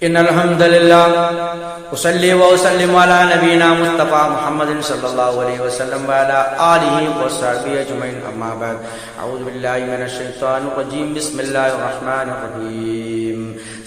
إن الحمد لله أصلي وأسلم على نبينا مصطفى محمد صلى الله عليه وسلم وعلى آله وصحبه أجمعين أما بعد أعوذ بالله من الشيطان الرجيم بسم الله الرحمن الرحيم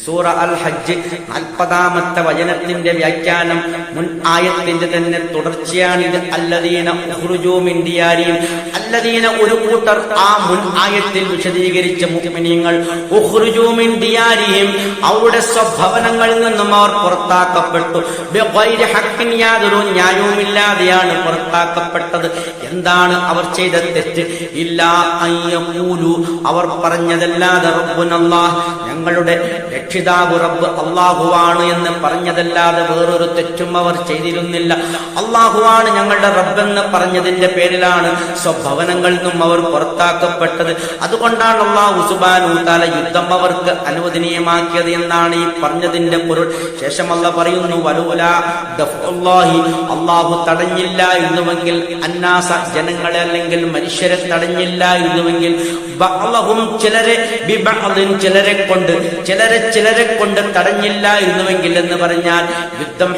സൂറ അൽ ഹജ്ജ് നാൽപ്പതാമത്തെ വചനത്തിന്റെ വ്യാഖ്യാനം മുൻ ആയത്തിന്റെ തന്നെ തുടർച്ചയാണ് ഇത് അല്ലദീന ഉഖ്റുജൂമിൻ ദിയാരിയും അല്ലദീന ഒരു കൂട്ടർ ആ മുൻ ആയത്തിൽ വിശദീകരിച്ച മുഅ്മിനീങ്ങൾ ഉഖ്റുജൂമിൻ ദിയാരിയും അവരുടെ സ്വഭവനങ്ങളിൽ നിന്നും അവർ പുറത്താക്കപ്പെട്ടു. യാതൊരു ന്യായവുമില്ലാതെയാണ് പുറത്താക്കപ്പെട്ടത്. എന്താണ് അവർ ചെയ്ത തെറ്റ്? ഇല്ലാ അയ്യൂലു അവർ പറഞ്ഞതല്ലാതെ റബ്ബുനല്ലാഹ് ഞങ്ങളുടെ രക്ഷിതാവ് റബ്ബ് അള്ളാഹുവാണ് എന്ന് പറഞ്ഞതല്ലാതെ വേറൊരു തെറ്റും അവർ ചെയ്തിരുന്നില്ല. അള്ളാഹുവാണ് ഞങ്ങളുടെ റബ്ബെന്ന് പറഞ്ഞതിന്റെ പേരിലാണ് സ്വഭവനങ്ങളിൽ നിന്നും അവർ പുറത്താക്കപ്പെട്ടത്. അതുകൊണ്ടാണ് അള്ളാഹു സുബാനു താല യുദ്ധം അവർക്ക് അനുവദനീയമാക്കിയത് എന്നാണ് ഈ പറഞ്ഞതിന്റെ പൊരുൾ. ശേഷം അല്ല പറയുന്നു വലൂല ദഫ്ഉല്ലാഹി. തടഞ്ഞില്ല എന്നുവെങ്കിൽ അന്നാസ ജനങ്ങളെ അല്ലെങ്കിൽ മനുഷ്യരെ തടഞ്ഞില്ല എന്നുവെങ്കിൽ ചിലരെ ചിലരെ കൊണ്ട് ചിലരെ ചിലരെ കൊണ്ട് തടഞ്ഞില്ല എന്നുവെങ്കിൽ എന്ന് പറഞ്ഞാൽ യുദ്ധം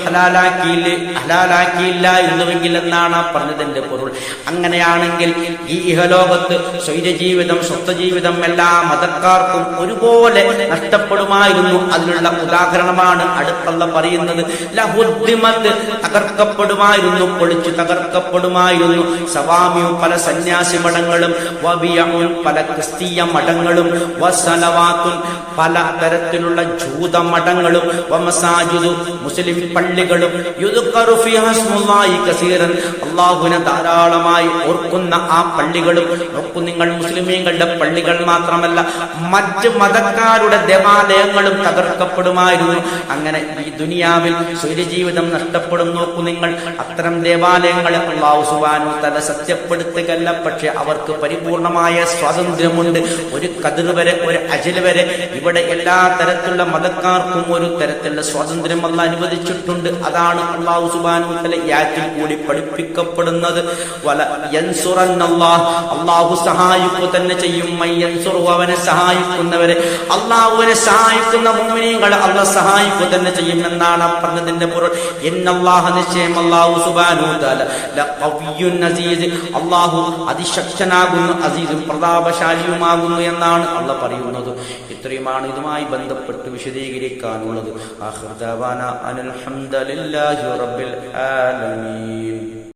ഹലാലാക്കിയില്ല? എന്നുവെങ്കിൽ എന്നാണ് പറഞ്ഞതിന്റെ പൊരുൾ. അങ്ങനെയാണെങ്കിൽ ഈ ഇഹലോകത്ത് സ്വൈരജീവിതം സ്വത്വജീവിതം എല്ലാ മതക്കാർക്കും ഒരുപോലെ നഷ്ടപ്പെടുമായിരുന്നു. അതിനുള്ള ഉദാഹരണമാണ് അടുത്തുള്ള പറയുന്നത്. ലഹുദ്ധിമത് തകർക്കപ്പെടുമായിരുന്നു പൊളിച്ചു തകർക്കപ്പെടുമായിരുന്നു. സവാമിയും പല സന്യാസി മഠങ്ങളും പല ക്രിസ്തീയ മഠങ്ങളും വസലവാത്തുൻ പല തരത്തിലുള്ള ജൂത മഠങ്ങളും മുസ്ലിം പള്ളികളും അല്ലാഹുവിനെ ധാരാളമായി ഓർക്കുന്ന ആ പള്ളികളും നോക്കൂ നിങ്ങൾ മുസ്ലിമീങ്ങളുടെ പള്ളികൾ മാത്രമല്ല മറ്റ് മതക്കാരുടെ ദേവാലയങ്ങളും തകർക്കപ്പെടുമായിരുന്നു. അങ്ങനെ ഈ ദുനിയാവിൽ സ്വരജീവിതം നഷ്ടപ്പെടും നോക്കൂ നിങ്ങൾ. അത്തരം ദേവാലയങ്ങളെ അള്ളാഹു സുബാനു തല സത്യപ്പെടുത്തുകയല്ല പക്ഷെ അവർക്ക് പരിപൂർണമായ സ്വാതന്ത്ര്യമുണ്ട്. ഒരു കതിർ വരെ ഒരു അജൽ വരെ. ഇവിടെ എല്ലാ തരത്തിലുള്ള മതക്കാർക്കും ഒരു തരത്തിലുള്ള സ്വാതന്ത്ര്യം അല്ല അനുവദിച്ചിട്ടുണ്ട്. അതാണ് അള്ളാഹു സുബാനു തല യാറ്റിൽ കൂടി പഠിപ്പിക്കപ്പെടുന്നത്. അള്ളാഹു സഹായിക്കു തന്നെ ചെയ്യും. അവനെ സഹായിക്കുന്നവരെ. അള്ളാഹുവിനെ സഹായിക്കുന്ന മുമ്മിനീങ്ങളെ അള്ള സഹായിക്കു തന്നെ ചെയ്യും എന്നാണ് പറഞ്ഞതിന്റെ പൊരുൾ. എന്നല്ലാഹ നിശ്ചയം അള്ളാഹു സുബാനു തല ലഖവിയ്യുൻ അസീസ്. അള്ളാഹു അതിശക്തനാകുന്നു അസീസും പ്രതാപശാലിയുമാകുന്നു എന്നാണ് അള്ള പറയുന്നത്. ഇത്രയുമാണ് ഇതുമായി ബന്ധപ്പെട്ട് വിശദീകരിക്കാനുള്ളത്. ദഅവാന അനിൽ لله رب العالمين.